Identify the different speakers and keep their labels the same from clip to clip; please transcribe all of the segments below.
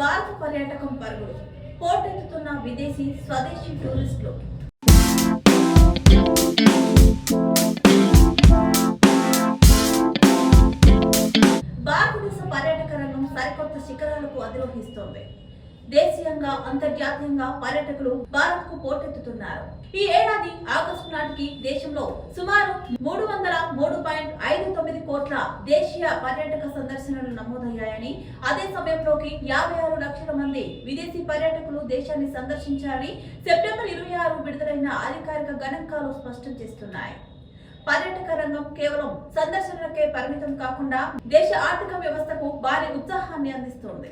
Speaker 1: భారత పర్యాటకం పరుగులు. పోటెత్తుతున్న విదేశీ స్వదేశీ టూరిస్టులు. భారతదేశ పర్యాటక రంగం సరికొత్త శిఖరాలకు అధిరోహిస్తోంది. దేశీయంగా అంతర్జాతీయంగా పర్యాటకులు భారత్కు పోటెత్తుతున్నారు. ఈ ఏడాది ఆగస్టు నాటికి దేశంలో సుమారు మూడు వందల మూడు పాయింట్ ఐదు తొమ్మిది కోట్ల దేశీయ పర్యాటక సందర్శనలు నమోదయ్యాయని అదే సమయంలోకి యాభై ఆరు లక్షల మంది విదేశీ పర్యాటకులు దేశాన్ని సందర్శించారని సెప్టెంబర్ ఇరవై ఆరు విడుదలైన అధికారిక గణాంకాలు స్పష్టం చేస్తున్నాయి. పర్యాటక రంగం కేవలం సందర్శనలకే పరిమితం కాకుండా దేశ ఆర్థిక వ్యవస్థకు భారీ ఉత్సాహాన్ని అందిస్తోంది.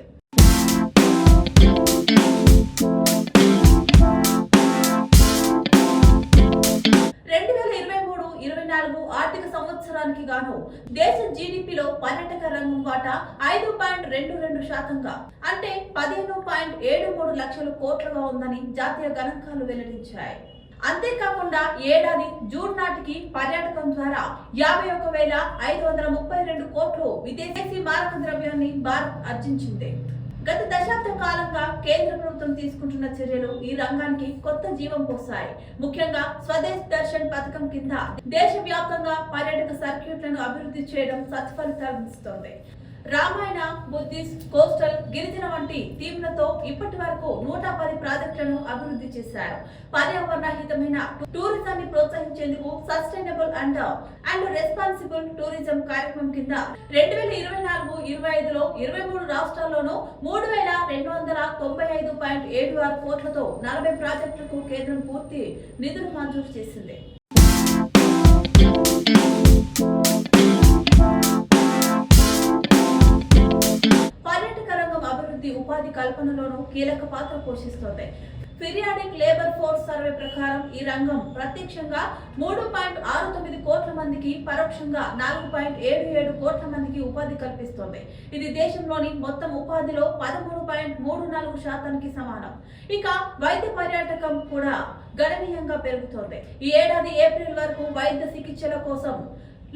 Speaker 1: నాలుగు ఆర్థిక సంవత్సరానికి గాను దేశ జీడిపిలో పర్యాటక రంగం వాటా ఐదు పాయింట్ రెండు రెండు శాతంగా. అంటే పదిహేను పాయింట్ ఏడు మూడు లక్షల కోట్లుగా ఉందని జాతీయ గణాంకాలు వెల్లడించాయి. అంతేకాకుండా ఏడాది జూన్ నాటికి పర్యాటకం ద్వారా యాభై ఒక వేల ఐదు వందల ముప్పై రెండు కోట్లు విదేశీ మారక ద్రవ్యాన్ని భారత్ ఆర్జించింది. గత దశాబ్ద కాలంగా కేంద్ర ప్రభుత్వం తీసుకుంటున్న చర్యలు ఈ రంగానికి కొత్త జీవం పోసాయి. ముఖ్యంగా స్వదేశ్ దర్శన్ పథకం కింద దేశవ్యాప్తంగా పర్యాటక సర్క్యూట్లను అభివృద్ధి చేయడం సత్ఫలితాలనిస్తోంది రామాయణ బుద్ధిస్ట్ కోస్టల్ గిరిజన వంటి థీమ్లతో ఇప్పటి వరకు నూట పది ప్రాజెక్టులను అభివృద్ధి చేశారు. పర్యావరణ హితమైన టూరిజాన్ని ప్రోత్సహించేందుకు sustainable and and responsible tourism కార్యక్రమం కింద రెండు వేల ఇరవై నాలుగు ఇరవై ఐదులో ఇరవై మూడు రాష్ట్రాల్లోనూ మూడు వేల రెండు వందల తొంభై ఐదు పాయింట్ ఏడు ఆరు కోట్లతో నలభై ప్రాజెక్టులకు కేంద్రం పూర్తి నిధులు మంజూరు చేసింది. పర్యాటక రంగం అభివృద్ధి ఉపాధి కల్పనలోనూ కీలక పాత్ర పోషిస్తోంది. ఫిర్యాడిక్ లేబర్ ఫోర్స్ సర్వే ప్రకారం ఈ రంగం ప్రత్యక్షంగా మూడు పాయింట్ ఆరు తొమ్మిది కోట్ల మందికి పరోక్షంగా నాలుగు పాయింట్ ఏడు ఏడు కోట్ల మందికి ఉపాధి కల్పిస్తోంది. ఇది దేశంలోని మొత్తం ఉపాధిలో పదమూడు పాయింట్ మూడు నాలుగు శాతానికి సమానం. ఇక వైద్య పర్యాటకం కూడా గణనీయంగా పెరుగుతోంది. ఈ ఏడాది ఏప్రిల్ వరకు వైద్య చికిత్సల కోసం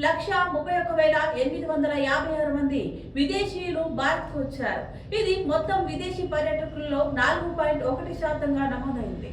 Speaker 1: లక్ష ముప్పై ఒక వేల ఎనిమిది వందల యాభై ఆరు మంది విదేశీయులు భారత్కు వచ్చారు. ఇది మొత్తం విదేశీ పర్యాటకుల్లో నాలుగు పాయింట్ ఒకటి శాతంగా నమోదైంది.